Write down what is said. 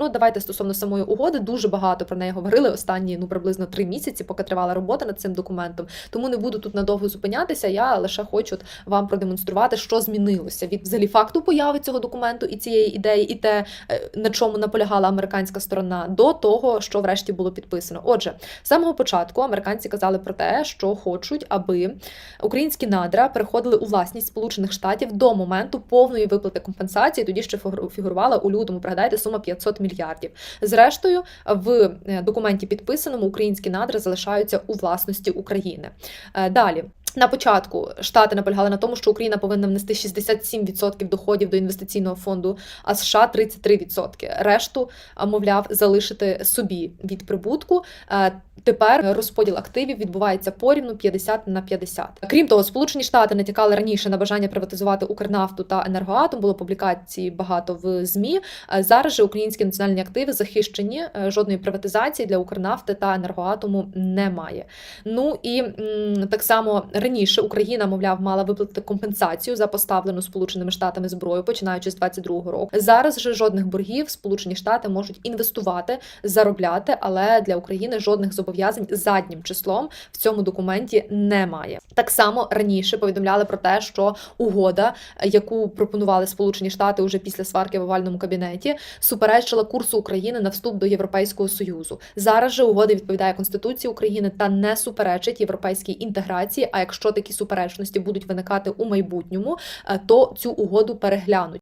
Ну, давайте стосовно самої угоди, дуже багато про неї говорили останні ну приблизно три місяці, поки тривала робота над цим документом. Тому не буду тут надовго зупинятися. Я лише хочу вам продемонструвати, що змінилося від взагалі факту появи цього документу і цієї ідеї, і те, е, на чому наполягала американська сторона, до того, що врешті було підписано. Отже, з самого початку американці казали про те, що хочуть, аби українські надра переходили у власність Сполучених Штатів до моменту повної виплати компенсації. Тоді ще фігуру- фігурувала у лютому. Пригадайте, сума 500 мільярдів. Зрештою, в е, документі підписаному українські надра залишаються у власності України. Е, Далі. На початку штати наполягали на тому, що Україна повинна внести 67% доходів до інвестиційного фонду, а США 33%. Решту, мовляв, залишити собі від прибутку. Тепер розподіл активів відбувається порівну 50 на 50. Крім того, Сполучені Штати натякали раніше на бажання приватизувати Укрнафту та енергоатом. Було публікацій багато в змі. Зараз же українські національні активи захищені. Жодної приватизації для Укрнафти та енергоатому немає. Ну і так само раніше Україна, мовляв, мала виплатити компенсацію за поставлену Сполученими Штатами зброю, починаючи з 22-го року. Зараз же жодних боргів Сполучені Штати можуть інвестувати, заробляти, але для України жодних зобов'язань заднім числом в цьому документі немає. Так само раніше повідомляли про те, що угода, яку пропонували Сполучені Штати уже після сварки в овальному кабінеті, суперечила курсу України на вступ до Європейського союзу. Зараз же угода відповідає Конституції України та не суперечить європейській інтеграції. А якщо такі суперечності будуть виникати у майбутньому, е, то цю угоду переглянуть.